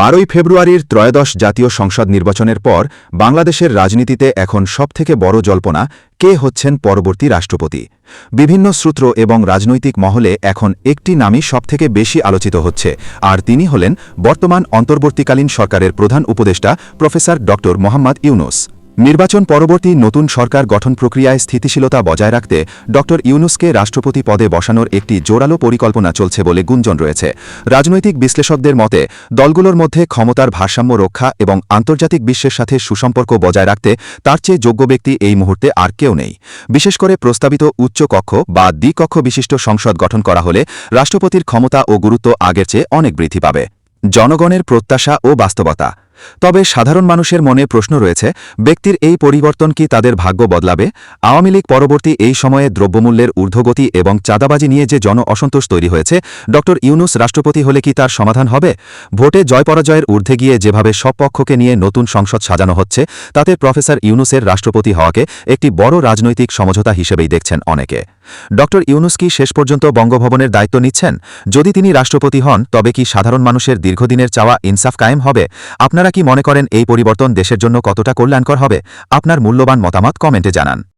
বারোই ফেব্রুয়ারির ত্রয়োদশ জাতীয় সংসদ নির্বাচনের পর বাংলাদেশের রাজনীতিতে এখন সবথেকে বড় জল্পনা, কে হচ্ছেন পরবর্তী রাষ্ট্রপতি? বিভিন্ন সূত্র এবং রাজনৈতিক মহলে এখন একটি নামই সবথেকে বেশি আলোচিত হচ্ছে, আর তিনি হলেন বর্তমান অন্তর্বর্তীকালীন সরকারের প্রধান উপদেষ্টা প্রফেসর ড মোহাম্মদ ইউনুস। নির্বাচন পরবর্তী নতুন সরকার গঠন প্রক্রিয়ায় স্থিতিশীলতা বজায় রাখতে ড. ইউনুসকে রাষ্ট্রপতি পদে বসানোর একটি জোরালো পরিকল্পনা চলছে বলে গুঞ্জন রয়েছে। রাজনৈতিক বিশ্লেষকদের মতে, দলগুলোর মধ্যে ক্ষমতার ভারসাম্য রক্ষা এবং আন্তর্জাতিক বিশ্বের সাথে সুসম্পর্ক বজায় রাখতে তার চেয়ে যোগ্য ব্যক্তি এই মুহূর্তে আর কেউ নেই। বিশেষ করে প্রস্তাবিত উচ্চ কক্ষ বা দ্বিকক্ষ বিশিষ্ট সংসদ গঠন করা হলে রাষ্ট্রপতির ক্ষমতা ও গুরুত্ব আগের চেয়ে অনেক বৃদ্ধি পাবে। জনগণের প্রত্যাশা ও বাস্তবতা। তবে সাধারণ মানুষের মনে প্রশ্ন রয়েছে, ব্যক্তির এই পরিবর্তন কি তাদের ভাগ্য বদলাবে? আওয়ামী লীগ পরবর্তী এই সময়ে দ্রব্যমূল্যের ঊর্ধ্বগতি এবং চাঁদাবাজি নিয়ে যে জন অসন্তোষ তৈরি হয়েছে, ড. ইউনুস রাষ্ট্রপতি হলে কি তার সমাধান হবে? ভোটে জয় পরাজয়ের ঊর্ধ্বে গিয়ে যেভাবে সব পক্ষকে নিয়ে নতুন সংসদ সাজানো হচ্ছে, তাতে প্রফেসর ইউনুসের রাষ্ট্রপতি হওয়াকে একটি বড় রাজনৈতিক সমঝোতা হিসেবেই দেখছেন অনেকে। ড. ইউনুস কি শেষ পর্যন্ত বঙ্গভবনের দায়িত্ব নিচ্ছেন? যদি তিনি রাষ্ট্রপতি হন, তবে কি সাধারণ মানুষের দীর্ঘদিনের চাওয়া ইনসাফ কায়েম হবে? আপনারা কি মনে করেন এই পরিবর্তন দেশের জন্য কতটা কল্যাণকর হবে? আপনার মূল্যবান মতামত কমেন্টে জানান।